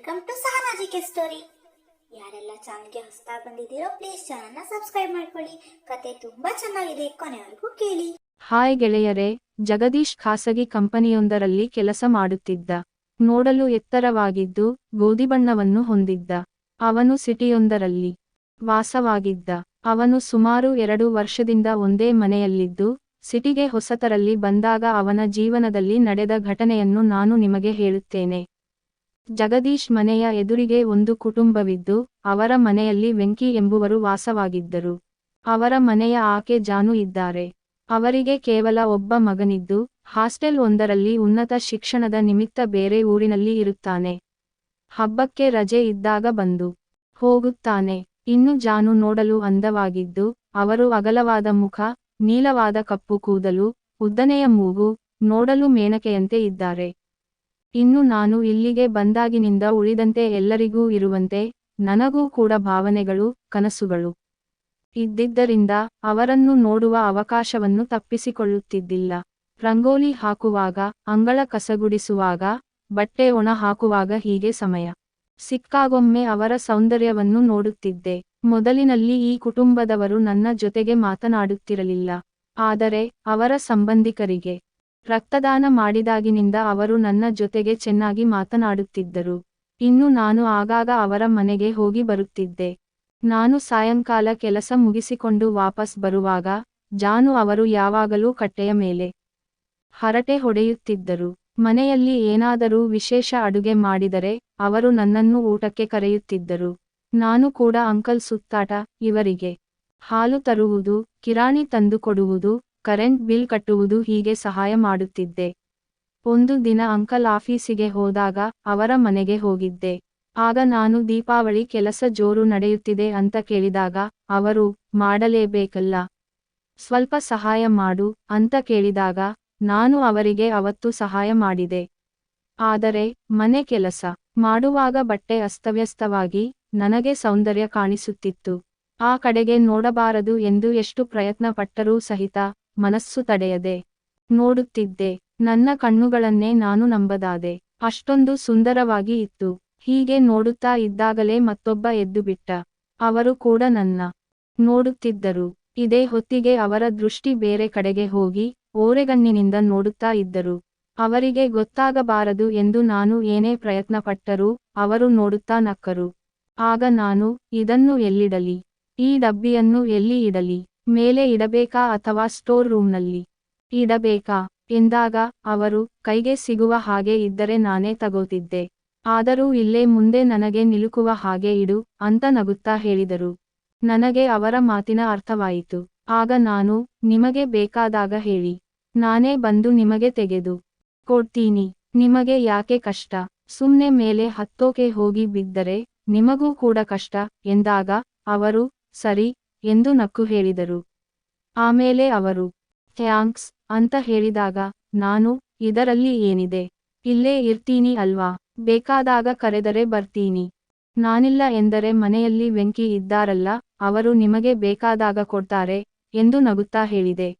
Welcome to ಸಹನಾಜಿಕೆ story ಯಾರೆಲ್ಲ ಚಾನಲ್ಗೆ ಹೊಸದಾಗಿ ಬಂದಿದ್ದೀರೋ ಪ್ಲೀಸ್ ಚಾನಲ್ನ ಸಬ್ಸ್ಕ್ರೈಬ್ ಮಾಡ್ಕೊಳ್ಳಿ. ಕತೆ ತುಂಬಾ ಚೆನ್ನಾಗಿದೆ, ಕೊನೆವರೆಗೂ ಕೇಳಿ. ಹಾಯ್ ಗೆಳೆಯರೇ, ಜಗದೀಶ್ ಖಾಸಗಿ ಕಂಪನಿಯೊಂದರಲ್ಲಿ ಕೆಲಸ ಮಾಡುತ್ತಿದ್ದ. ನೋಡಲು ಎತ್ತರವಾಗಿದ್ದು, ಗೋಧಿ ಬಣ್ಣವನ್ನು ಹೊಂದಿದ್ದ. ಅವನು ಸಿಟಿಯೊಂದರಲ್ಲಿ ವಾಸವಾಗಿದ್ದ. ಅವನು ಸುಮಾರು ಎರಡು ವರ್ಷದಿಂದ ಒಂದೇ ಮನೆಯಲ್ಲಿದ್ದು, ಸಿಟಿಗೆ ಹೊಸತರಲ್ಲಿ ಬಂದಾಗ ಅವನ ಜೀವನದಲ್ಲಿ ನಡೆದ ಘಟನೆಯನ್ನು ನಾನು ನಿಮಗೆ ಹೇಳುತ್ತೇನೆ. ಜಗದೀಶ್ ಮನೆಯ ಎದುರಿಗೆ ಒಂದು ಕುಟುಂಬವಿದ್ದು, ಅವರ ಮನೆಯಲ್ಲಿ ವೆಂಕಿ ಎಂಬುವರು ವಾಸವಾಗಿದ್ದರು. ಅವರ ಮನೆಯ ಆಕೆ ಜಾನು ಇದ್ದಾರೆ. ಅವರಿಗೆ ಕೇವಲ ಒಬ್ಬ ಮಗನಿದ್ದು, ಹಾಸ್ಟೆಲ್ ಒಂದರಲ್ಲಿ ಉನ್ನತ ಶಿಕ್ಷಣದ ನಿಮಿತ್ತ ಬೇರೆ ಊರಿನಲ್ಲಿ ಇರುತ್ತಾನೆ. ಹಬ್ಬಕ್ಕೆ ರಜೆ ಇದ್ದಾಗ ಬಂದು ಹೋಗುತ್ತಾನೆ. ಇನ್ನು ಜಾನು ನೋಡಲು ಅಂದವಾಗಿದ್ದು, ಅವರು ಅಗಲವಾದ ಮುಖ, ನೀಲವಾದ ಕಪ್ಪು ಕೂದಲು, ಉದ್ದನೆಯ ಮೂಗು, ನೋಡಲು ಮೇನಕೆಯಂತೆ ಇದ್ದಾರೆ. ಇನ್ನು ನಾನು ಇಲ್ಲಿಗೆ ಬಂದಾಗಿನಿಂದ ಉಳಿದಂತೆ ಎಲ್ಲರಿಗೂ ಇರುವಂತೆ ನನಗೂ ಕೂಡ ಭಾವನೆಗಳು, ಕನಸುಗಳು. ಇದ್ದಿದ್ದರಿಂದ ಅವರನ್ನು ನೋಡುವ ಅವಕಾಶವನ್ನು ತಪ್ಪಿಸಿಕೊಳ್ಳುತ್ತಿದ್ದಿಲ್ಲ. ರಂಗೋಲಿ ಹಾಕುವಾಗ, ಅಂಗಳ ಕಸಗುಡಿಸುವಾಗ, ಬಟ್ಟೆ ಒಣ ಹಾಕುವಾಗ ಹೀಗೆ ಸಮಯ. ಸಿಕ್ಕಾಗೊಮ್ಮೆ ಅವರ ಸೌಂದರ್ಯವನ್ನು ನೋಡುತ್ತಿದ್ದೆ. ಮೊದಲಿನಲ್ಲಿ ಈ ಕುಟುಂಬದವರು ನನ್ನ ಜೊತೆಗೆ ಮಾತನಾಡುತ್ತಿರಲಿಲ್ಲ. ಆದರೆ ಅವರ ಸಂಬಂಧಿಕರಿಗೆ ರಕ್ತದಾನ ಮಾಡಿದಾಗಿನಿಂದ ಅವರು ನನ್ನ ಜೊತೆಗೆ ಚೆನ್ನಾಗಿ ಮಾತನಾಡುತ್ತಿದ್ದರು. ಇನ್ನು ನಾನು ಆಗಾಗ ಅವರ ಮನೆಗೆ ಹೋಗಿ ಬರುತ್ತಿದ್ದೆ. ನಾನು ಸಾಯಂಕಾಲ ಕೆಲಸ ಮುಗಿಸಿಕೊಂಡು ವಾಪಸ್ ಬರುವಾಗ ಜಾನು ಅವರು ಯಾವಾಗಲೂ ಕಟ್ಟೆಯ ಮೇಲೆ ಹರಟೆ ಹೊಡೆಯುತ್ತಿದ್ದರು. ಮನೆಯಲ್ಲಿ ಏನಾದರೂ ವಿಶೇಷ ಅಡುಗೆ ಮಾಡಿದರೆ ಅವರು ನನ್ನನ್ನು ಊಟಕ್ಕೆ ಕರೆಯುತ್ತಿದ್ದರು. ನಾನು ಕೂಡ ಅಂಕಲ್ ಸುತ್ತಾಟ ಇವರಿಗೆ ಹಾಲು ತರುವುದು, ಕಿರಾಣಿ ತಂದುಕೊಡುವುದು ಕರೆಂಟ್ ಬಿಲ್ ಕಟ್ಟುವುದು ಹೀಗೆ ಸಹಾಯ ಮಾಡುತ್ತಿದ್ದೆ. ಒಂದು ದಿನ ಅಂಕಲ್ ಆಫೀಸಿಗೆ ಹೋದಾಗ ಅವರ ಮನೆಗೆ ಹೋಗಿದ್ದೆ. ಆಗ ನಾನು ದೀಪಾವಳಿ ಕೆಲಸ ಜೋರು ನಡೆಯುತ್ತಿದೆ ಅಂತ ಕೇಳಿದಾಗ ಅವರು, ಮಾಡಲೇಬೇಕಲ್ಲ. ಸ್ವಲ್ಪ ಸಹಾಯ ಮಾಡು ಅಂತ ಕೇಳಿದಾಗ ನಾನು ಅವರಿಗೆ ಅವತ್ತು ಸಹಾಯ ಮಾಡಿದೆ. ಆದರೆ, ಮನೆ ಕೆಲಸ ಮಾಡುವಾಗ ಬಟ್ಟೆ ಅಸ್ತವ್ಯಸ್ತವಾಗಿ ನನಗೆ ಸೌಂದರ್ಯ ಕಾಣಿಸುತ್ತಿತ್ತು. ಆ ಕಡೆಗೆ ನೋಡಬಾರದು ಎಂದು ಎಷ್ಟು ಪ್ರಯತ್ನ ಪಟ್ಟರೂ ಸಹಿತ ಮನಸ್ಸು ತಡೆಯದೆ ನೋಡುತ್ತಿದ್ದೆ. ನನ್ನ ಕಣ್ಣುಗಳನ್ನೇ ನಾನು ನಂಬದಾದೆ. ಅಷ್ಟೊಂದು ಸುಂದರವಾಗಿ ಇತ್ತು. ಹೀಗೆ ನೋಡುತ್ತಾ ಇದ್ದಾಗಲೇ ಮತ್ತೊಬ್ಬ ಎದ್ದು ಬಿಟ್ಟ ಅವರು ಕೂಡ ನನ್ನ ನೋಡುತ್ತಿದ್ದರು. ಇದೇ ಹೊತ್ತಿಗೆ ಅವರ ದೃಷ್ಟಿ ಬೇರೆ ಕಡೆಗೆ ಹೋಗಿ ಓರೆಗಣ್ಣಿನಿಂದ ನೋಡುತ್ತಾ ಇದ್ದರು. ಅವರಿಗೆ ಗೊತ್ತಾಗಬಾರದು ಎಂದು ನಾನು ಏನೇ ಪ್ರಯತ್ನ ಪಟ್ಟರೂ ಅವರು ನೋಡುತ್ತಾ ನಕ್ಕರು. ಆಗ ನಾನು, ಇದನ್ನು ಎಲ್ಲಿಡಲಿ? ಈ ಡಬ್ಬಿಯನ್ನು ಎಲ್ಲಿ ಇಡಲಿ? ಮೇಲೆ ಇಡಬೇಕಾ ಅಥವಾ ಸ್ಟೋರ್ ರೂಮ್ನಲ್ಲಿ ಇಡಬೇಕಾ? ಎಂದಾಗ ಅವರು, ಕೈಗೆ ಸಿಗುವ ಹಾಗೆ ಇದ್ದರೆ ನಾನೇ ತಗೋತಿದ್ದೆ. ಆದರೂ ಇಲ್ಲೇ ಮುಂದೆ ನನಗೆ ನಿಲುಕುವ ಹಾಗೆ ಇಡು ಅಂತ ನಗುತ್ತಾ ಹೇಳಿದರು. ನನಗೆ ಅವರ ಮಾತಿನ ಅರ್ಥವಾಯಿತು. ಆಗ ನಾನು, ನಿಮಗೆ ಬೇಕಾದಾಗ ಹೇಳಿ. ನಾನೇ ಬಂದು ನಿಮಗೆ ತೆಗೆದು ಕೊಡ್ತೀನಿ. ನಿಮಗೆ ಯಾಕೆ ಕಷ್ಟ? ಸುಮ್ನೆ ಮೇಲೆ ಹತ್ತೋಕೆ ಹೋಗಿ ಬಿದ್ದರೆ ನಿಮಗೂ ಕೂಡ ಕಷ್ಟ ಎಂದಾಗ ಅವರು, ಸರಿ ಎಂದು ನಕ್ಕು ಹೇಳಿದರು. ಆಮೇಲೆ ಅವರು, ಥ್ಯಾಂಕ್ಸ್ ಅಂತ ಹೇಳಿದಾಗ, ನಾನು ಇದರಲ್ಲಿ ಏನಿದೆ? ಇಲ್ಲೇ ಇರ್ತೀನಿ ಅಲ್ವಾ? ಬೇಕಾದಾಗ ಕರೆದರೆ ಬರ್ತೀನಿ. ನಾನಿಲ್ಲ ಎಂದರೆ ಮನೆಯಲ್ಲಿ ವೆಂಕಿ ಇದ್ದಾರಲ್ಲ, ಅವರು ನಿಮಗೆ ಬೇಕಾದಾಗ ಕೊಡ್ತಾರೆ ಎಂದು ನಗುತ್ತಾ ಹೇಳಿದೆ.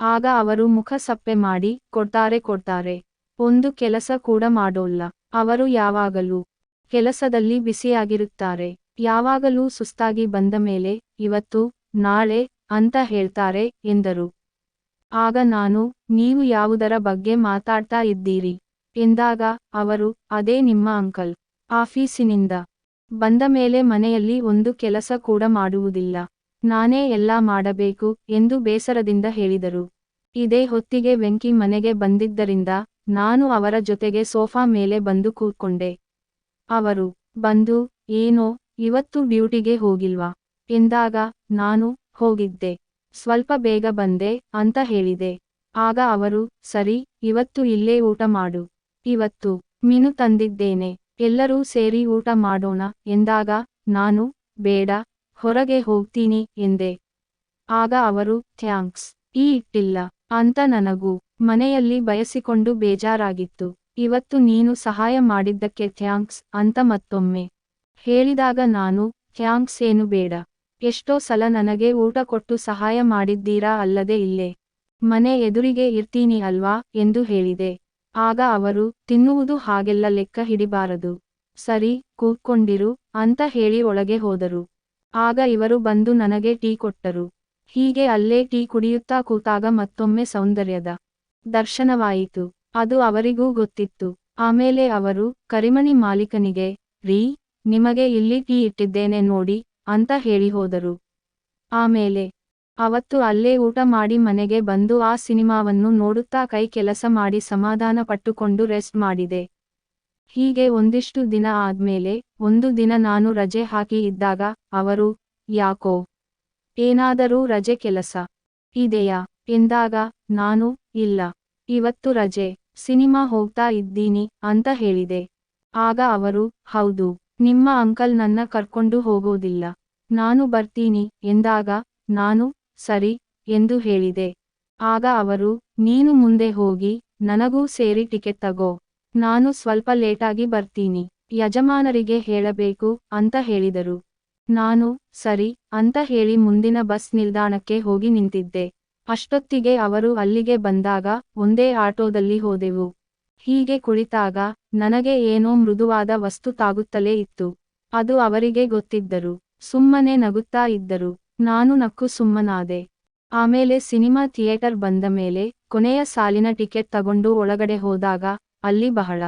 ಆಗ ಅವರು ಮುಖ ಸಪ್ಪೆ ಮಾಡಿ, ಕೊಡ್ತಾರೆ ಕೊಡ್ತಾರೆ. ಒಂದು ಕೆಲಸ ಕೂಡ ಮಾಡೋಲ್ಲ. ಅವರು ಯಾವಾಗಲೂ ಕೆಲಸದಲ್ಲಿ ಬಿಸಿಯಾಗಿರುತ್ತಾರೆ ಯಾವಾಗಲೂ ಸುಸ್ತಾಗಿ ಬಂದ ಮೇಲೆ, ಇವತ್ತು, ನಾಳೆ, ಅಂತ ಹೇಳ್ತಾರೆ, ಎಂದರು. ಆಗ ನಾನು, ನೀವು ಯಾವುದರ ಬಗ್ಗೆ ಮಾತಾಡ್ತಾ ಇದ್ದೀರಿ? ಎಂದಾಗ, ಅವರು, ಅದೇ ನಿಮ್ಮ ಅಂಕಲ್, ಆಫೀಸಿನಿಂದ. ಬಂದ ಮೇಲೆ ಮನೆಯಲ್ಲಿ ಒಂದು ಕೆಲಸ ಕೂಡ ಮಾಡುವುದಿಲ್ಲ. ನಾನೇ ಎಲ್ಲ ಮಾಡಬೇಕು, ಎಂದು ಬೇಸರದಿಂದ ಹೇಳಿದರು. ಇದೇ ಹೊತ್ತಿಗೆ ವೆಂಕಿ ಮನೆಗೆ ಬಂದಿದ್ದರಿಂದ, ನಾನು ಅವರ ಜೊತೆಗೆ ಸೋಫಾ ಮೇಲೆ ಬಂದು ಕೂತ್ಕೊಂಡೆ. ಅವರು, ಬಂದು, ಏನೋ ಇವತ್ತು ಡ್ಯೂಟಿಗೆ ಹೋಗಿಲ್ವಾ? ಎಂದಾಗ, ನಾನು ಹೋಗಿದ್ದೆ. ಸ್ವಲ್ಪ ಬೇಗ ಬಂದೆ ಅಂತ ಹೇಳಿದೆ. ಆಗ ಅವರು, ಸರಿ, ಇವತ್ತು ಇಲ್ಲೇ ಊಟ ಮಾಡು. ಇವತ್ತು ಮೀನು ತಂದಿದ್ದೇನೆ. ಎಲ್ಲರೂ ಸೇರಿ ಊಟ ಮಾಡೋಣ ಎಂದಾಗ, ನಾನು, ಬೇಡ, ಹೊರಗೆ ಹೋಗ್ತೀನಿ ಎಂದೆ. ಆಗ ಅವರು, ಥ್ಯಾಂಕ್ಸ್, ಈ ಇಟ್ಟಿಲ್ಲ ಅಂತ ನನಗೂ ಮನೆಯಲ್ಲಿ ಬಯಸಿಕೊಂಡು ಬೇಜಾರಾಗಿತ್ತು. ಇವತ್ತು ನೀನು ಸಹಾಯ ಮಾಡಿದ್ದಕ್ಕೆ ಥ್ಯಾಂಕ್ಸ್ ಅಂತ ಮತ್ತೊಮ್ಮೆ ಹೇಳಿದಾಗ ನಾನು, ಥ್ಯಾಂಕ್ಸ್ ಏನು ಬೇಡ. ಎಷ್ಟೋ ಸಲ ನನಗೆ ಊಟ ಕೊಟ್ಟು ಸಹಾಯ ಮಾಡಿದ್ದೀರಾ ಅಲ್ಲದೆ ಇಲ್ಲೇ. ಮನೆ ಎದುರಿಗೆ ಇರ್ತೀನಿ ಅಲ್ವಾ? ಎಂದು ಹೇಳಿದೆ. ಆಗ ಅವರು, ತಿನ್ನುವುದು ಹಾಗೆಲ್ಲ ಲೆಕ್ಕ ಹಿಡಿಬಾರದು. ಸರಿ, ಕೂತ್ಕೊಂಡಿರು, ಅಂತ ಹೇಳಿ ಒಳಗೆ ಹೋದರು. ಆಗ ಇವರು ಬಂದು ನನಗೆ ಟೀ ಕೊಟ್ಟರು. ಹೀಗೆ ಅಲ್ಲೇ ಟೀ ಕುಡಿಯುತ್ತಾ ಕೂತಾಗ ಮತ್ತೊಮ್ಮೆ ಸೌಂದರ್ಯದ ದರ್ಶನವಾಯಿತು. ಅದು ಅವರಿಗೂ ಗೊತ್ತಿತ್ತು. ಆಮೇಲೆ ಅವರು, ಕರಿಮಣಿ ಮಾಲೀಕನಿಗೆ, ರೀ ನಿಮಗೆ ಇಲ್ಲಿ ಟೀ ಇಟ್ಟಿದ್ದೇನೆ ನೋಡಿ, ಅಂತ ಹೇಳಿ ಹೋದರು. ಆಮೇಲೆ, ಅವತ್ತು ಅಲ್ಲೇ ಊಟ ಮಾಡಿ ಮನೆಗೆ ಬಂದು ಆ ಸಿನಿಮಾವನ್ನು ನೋಡುತ್ತಾ ಕೈ ಕೆಲಸ ಮಾಡಿ ಸಮಾಧಾನ ಪಟ್ಟುಕೊಂಡು ರೆಸ್ಟ್ ಮಾಡಿದೆ. ಹೀಗೆ ಒಂದಿಷ್ಟು ದಿನ ಆದ್ಮೇಲೆ, ಒಂದು ದಿನ ನಾನು ರಜೆ ಹಾಕಿ ಇದ್ದಾಗ, ಅವರು, ಯಾಕೋ, ಏನಾದರೂ ರಜೆ ಕೆಲಸ ಇದೆಯಾ? ಎಂದಾಗ, ನಾನು, ಇಲ್ಲ. ಇವತ್ತು ರಜೆ. ಸಿನಿಮಾ ಹೋಗ್ತಾ ಇದ್ದೀನಿ, ಅಂತ ಹೇಳಿದೆ. ಆಗ ಅವರು, ಹೌದು. ನಿಮ್ಮ ಅಂಕಲ್ ನನ್ನ ಕರ್ಕೊಂಡು ಹೋಗೋದಿಲ್ಲ. ನಾನು ಬರ್ತೀನಿ, ಎಂದಾಗ, ನಾನು, ಸರಿ, ಎಂದು ಹೇಳಿದೆ. ಆಗ ಅವರು, ನೀನು ಮುಂದೆ ಹೋಗಿ, ನನಗೂ ಸೇರಿ ಟಿಕೆಟ್ ತಗೋ. ನಾನು ಸ್ವಲ್ಪ ಲೇಟಾಗಿ ಬರ್ತೀನಿ. ಯಜಮಾನರಿಗೆ ಹೇಳಬೇಕು, ಅಂತ ಹೇಳಿದರು. ನಾನು, ಸರಿ, ಅಂತ ಹೇಳಿ ಮುಂದಿನ ಬಸ್ ನಿಲ್ದಾಣಕ್ಕೆ ಹೋಗಿ ನಿಂತಿದ್ದೆ. ಅಷ್ಟೊತ್ತಿಗೆ ಅವರು ಅಲ್ಲಿಗೆ ಬಂದಾಗ, ಒಂದೇ ಆಟೋದಲ್ಲಿ ಹೋದೆವು. ಹೀಗೆ ಕುಳಿತಾಗ ನನಗೆ ಏನೋ ಮೃದುವಾದ ವಸ್ತು ತಾಗುತ್ತಲೇ ಇತ್ತು. ಅದು ಅವರಿಗೆ ಗೊತ್ತಿದ್ದರು. ಸುಮ್ಮನೆ ನಗುತ್ತಾ ಇದ್ದರು. ನಾನು ನಕ್ಕು ಸುಮ್ಮನಾದೆ. ಆಮೇಲೆ ಸಿನಿಮಾ ಥಿಯೇಟರ್ ಬಂದ ಮೇಲೆ ಕೊನೆಯ ಸಾಲಿನ ಟಿಕೆಟ್ ತಗೊಂಡು ಒಳಗಡೆ ಹೋದಾಗ ಅಲ್ಲಿ ಬಹಳ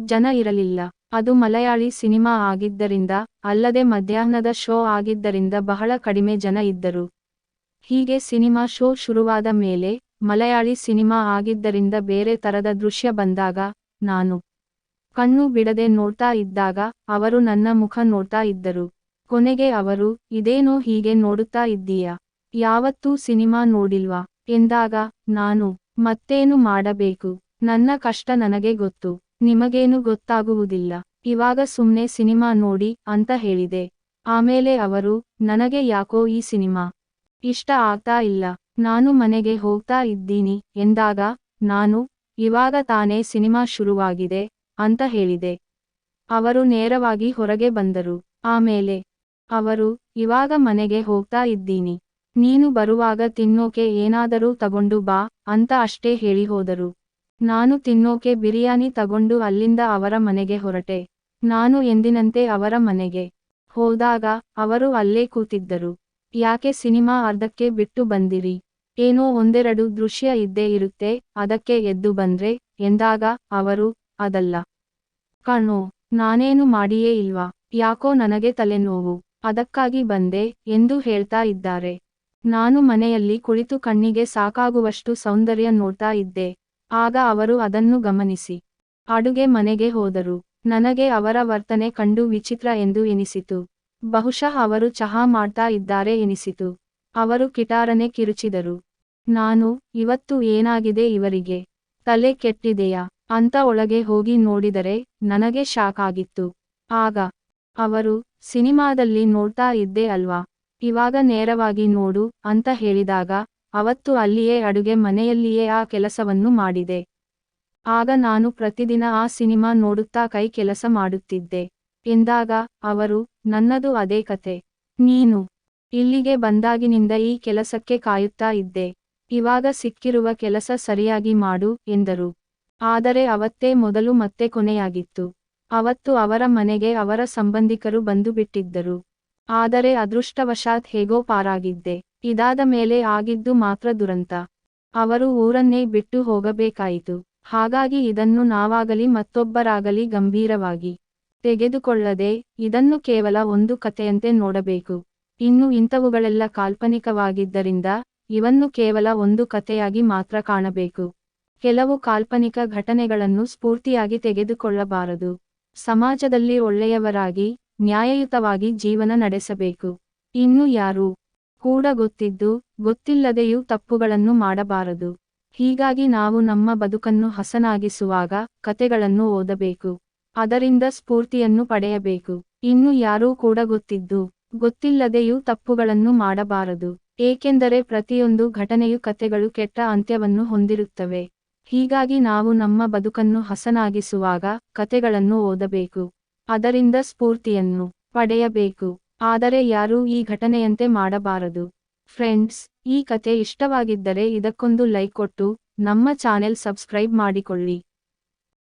ಜನ ಇರಲಿಲ್ಲ. ಅದು ಮಲಯಾಳಿ ಸಿನಿಮಾ ಆಗಿದ್ದರಿಂದ, ಅಲ್ಲದೆ ಮಧ್ಯಾಹ್ನದ ಶೋ ಆಗಿದ್ದರಿಂದ ಬಹಳ ಕಡಿಮೆ ಜನ ಇದ್ದರು. ಹೀಗೆ ಸಿನಿಮಾ ಶೋ ಶುರುವಾದ ಮೇಲೆ ಮಲಯಾಳಿ ಸಿನಿಮಾ ಆಗಿದ್ದರಿಂದ ಬೇರೆ ತರದ ದೃಶ್ಯ ಬಂದಾಗ ನಾನು ಕಣ್ಣು ಬಿಡದೆ ನೋಡ್ತಾ ಇದ್ದಾಗ ಅವರು ನನ್ನ ಮುಖ ನೋಡ್ತಾ ಇದ್ದರು. ಕೊನೆಗೆ ಅವರು, ಇದೇನೋ ಹೀಗೆ ನೋಡುತ್ತಾ ಇದ್ದೀಯಾ? ಯಾವತ್ತೂ ಸಿನಿಮಾ ನೋಡಿಲ್ವಾ? ಎಂದಾಗ, ನಾನು ಮತ್ತೇನು ಮಾಡಬೇಕು? ನನ್ನ ಕಷ್ಟ ನನಗೆ ಗೊತ್ತು. ನಿಮಗೇನು ಗೊತ್ತಾಗುವುದಿಲ್ಲ. ಇವಾಗ ಸುಮ್ನೆ ಸಿನಿಮಾ ನೋಡಿ ಅಂತ ಹೇಳಿದೆ. ಆಮೇಲೆ ಅವರು, ನನಗೆ ಯಾಕೋ ಈ ಸಿನಿಮಾ ಇಷ್ಟ ಆಗ್ತಾ ಇಲ್ಲ. ನಾನು ಮನೆಗೆ ಹೋಗ್ತಾ ಇದ್ದೀನಿ ಎಂದಾಗ, ನಾನು, ಇವಾಗ ತಾನೇ ಸಿನಿಮಾ ಶುರುವಾಗಿದೆ, ಅಂತ ಹೇಳಿದೆ. ಅವರು ನೇರವಾಗಿ ಹೊರಗೆ ಬಂದರು. ಆಮೇಲೆ, ಅವರು, ಇವಾಗ ಮನೆಗೆ ಹೋಗ್ತಾ ಇದ್ದೀನಿ. ನೀನು ಬರುವಾಗ ತಿನ್ನೋಕೆ ಏನಾದರೂ ತಗೊಂಡು ಬಾ, ಅಂತ ಅಷ್ಟೇ ಹೇಳಿ ಹೋದರು. ನಾನು ತಿನ್ನೋಕೆ ಬಿರಿಯಾನಿ ತಗೊಂಡು ಅಲ್ಲಿಂದ ಅವರ ಮನೆಗೆ ಹೊರಟೆ. ನಾನು ಎಂದಿನಂತೆ ಅವರ ಮನೆಗೆ ಹೋದಾಗ, ಅವರು ಅಲ್ಲೇ ಕೂತಿದ್ದರು. ಯಾಕೆ ಸಿನಿಮಾ ಅರ್ಧಕ್ಕೆ ಬಿಟ್ಟು ಬಂದಿರಿ? ಏನೋ ಒಂದೆರಡು ದೃಶ್ಯ ಇದ್ದೇ ಇರುತ್ತೆ, ಅದಕ್ಕೆ ಎದ್ದು ಬಂದ್ರೆ, ಎಂದಾಗ ಅವರು, ಅದಲ್ಲ. ಕಣೋ, ನಾನೇನು ಮಾಡಿಯೇ ಇಲ್ವಾ? ಯಾಕೋ ನನಗೆ ತಲೆನೋವು. ಅದಕ್ಕಾಗಿ ಬಂದೆ, ಎಂದು ಹೇಳ್ತಾ ಇದ್ದಾರೆ. ನಾನು ಮನೆಯಲ್ಲಿ ಕುಳಿತು ಕಣ್ಣಿಗೆ ಸಾಕಾಗುವಷ್ಟು ಸೌಂದರ್ಯ ನೋಡ್ತಾ ಇದ್ದೆ. ಆಗ ಅವರು ಅದನ್ನು ಗಮನಿಸಿ. ಅಡುಗೆ ಮನೆಗೆ ಹೋದರು. ನನಗೆ ಅವರ ವರ್ತನೆ ಕಂಡು ವಿಚಿತ್ರ ಎಂದು ಎನಿಸಿತು. ಬಹುಶಃ ಅವರು ಚಹಾ ಮಾಡ್ತಾ ಇದ್ದಾರೆ ಎನಿಸಿತು. ಅವರು ಕಿಟಾರನೆ ಕಿರುಚಿದರು. ನಾನು, ಇವತ್ತು ಏನಾಗಿದೆ ಇವರಿಗೆ? ತಲೆ ಕೆಟ್ಟಿದೆಯಾ? ಅಂತ ಒಳಗೆ ಹೋಗಿ ನೋಡಿದರೆ ನನಗೆ ಶಾಕ್ ಆಗಿತ್ತು. ಆಗ, ಅವರು, ಸಿನಿಮಾದಲ್ಲಿ ನೋಡ್ತಾ ಇದ್ದೆ ಅಲ್ವಾ? ಇವಾಗ ನೇರವಾಗಿ ನೋಡು ಅಂತ ಹೇಳಿದಾಗ, ಅವತ್ತು ಅಲ್ಲಿಯೇ ಅಡುಗೆ ಮನೆಯಲ್ಲಿಯೇ ಆ ಕೆಲಸವನ್ನು ಮಾಡಿದೆ. ಆಗ ನಾನು ಪ್ರತಿದಿನ ಆ ಸಿನಿಮಾ ನೋಡುತ್ತಾ ಕೈ ಕೆಲಸ ಮಾಡುತ್ತಿದ್ದೆ. ಎಂದಾಗ, ಅವರು, ನನ್ನದು ಅದೇ ಕತೆ. ನೀನು, ಇಲ್ಲಿಗೆ ಬಂದಾಗಿನಿಂದ ಈ ಕೆಲಸಕ್ಕೆ ಕಾಯುತ್ತಾ ಇದ್ದೆ. ಇವಾಗ ಸಿಕ್ಕಿರುವ ಕೆಲಸ ಸರಿಯಾಗಿ ಮಾಡು, ಎಂದರು. ಆದರೆ ಅವತ್ತೇ ಮೊದಲು ಮತ್ತೆ ಕೊನೆಯಾಗಿತ್ತು. ಅವತ್ತು ಅವರ ಮನೆಗೆ ಅವರ ಸಂಬಂಧಿಕರು ಬಂದು ಬಿಟ್ಟಿದ್ದರು ಆದರೆ ಅದೃಷ್ಟವಶಾತ್ ಹೇಗೋ ಪಾರಾಗಿದ್ದೆ. ಇದಾದ ಮೇಲೆ ಆಗಿದ್ದು ಮಾತ್ರ ದುರಂತ. ಅವರು ಊರನ್ನೇ ಬಿಟ್ಟು ಹೋಗಬೇಕಾಯಿತು. ಹಾಗಾಗಿ ಇದನ್ನು ನಾವಾಗಲಿ ಮತ್ತೊಬ್ಬರಾಗಲಿ ಗಂಭೀರವಾಗಿ ತೆಗೆದುಕೊಳ್ಳದೆ, ಇದನ್ನು ಕೇವಲ ಒಂದು ಕಥೆಯಂತೆ ನೋಡಬೇಕು. ಇನ್ನು ಇಂಥವುಗಳೆಲ್ಲ ಕಾಲ್ಪನಿಕವಾಗಿದ್ದರಿಂದ ಇವನ್ನು ಕೇವಲ ಒಂದು ಕಥೆಯಾಗಿ ಮಾತ್ರ ಕಾಣಬೇಕು. ಕೆಲವು ಕಾಲ್ಪನಿಕ ಘಟನೆಗಳನ್ನು ಸ್ಫೂರ್ತಿಯಾಗಿ ತೆಗೆದುಕೊಳ್ಳಬಾರದು. ಸಮಾಜದಲ್ಲಿ ಒಳ್ಳೆಯವರಾಗಿ, ನ್ಯಾಯಯುತವಾಗಿ ಜೀವನ ನಡೆಸಬೇಕು. ಇನ್ನು ಯಾರು? ಕೂಡ ಗೊತ್ತಿದ್ದು, ಗೊತ್ತಿಲ್ಲದೆಯೂ ತಪ್ಪುಗಳನ್ನು ಮಾಡಬಾರದು. ಹೀಗಾಗಿ ನಾವು ನಮ್ಮ ಬದುಕನ್ನು ಹಸನಾಗಿಸುವಾಗ ಕತೆಗಳನ್ನು ಓದಬೇಕು. ಅದರಿಂದ ಸ್ಫೂರ್ತಿಯನ್ನು ಪಡೆಯಬೇಕು. ಇನ್ನು ಯಾರೂ ಕೂಡ ಗೊತ್ತಿದ್ದು, ಗೊತ್ತಿಲ್ಲದೆಯೂ ತಪ್ಪುಗಳನ್ನು ಮಾಡಬಾರದು. ಏಕೆಂದರೆ ಪ್ರತಿಯೊಂದು ಘಟನೆಯು ಕತೆಗಳು ಕೆಟ್ಟ ಅಂತ್ಯವನ್ನು ಹೊಂದಿರುತ್ತವೆ. ಹೀಗಾಗಿ ನಾವು ನಮ್ಮ ಬದುಕನ್ನು ಹಸನಾಗಿಸುವಾಗ ಕತೆಗಳನ್ನು ಓದಬೇಕು. ಅದರಿಂದ ಸ್ಫೂರ್ತಿಯನ್ನು ಪಡೆಯಬೇಕು. ಆದರೆ ಯಾರೂ ಈ ಘಟನೆಯಂತೆ ಮಾಡಬಾರದು. ಫ್ರೆಂಡ್ಸ್, ಈ ಕತೆ ಇಷ್ಟವಾಗಿದ್ದರೆ ಇದಕ್ಕೊಂದು ಲೈಕ್ ಕೊಟ್ಟು ನಮ್ಮ ಚಾನೆಲ್ ಸಬ್ಸ್ಕ್ರೈಬ್ ಮಾಡಿಕೊಳ್ಳಿ.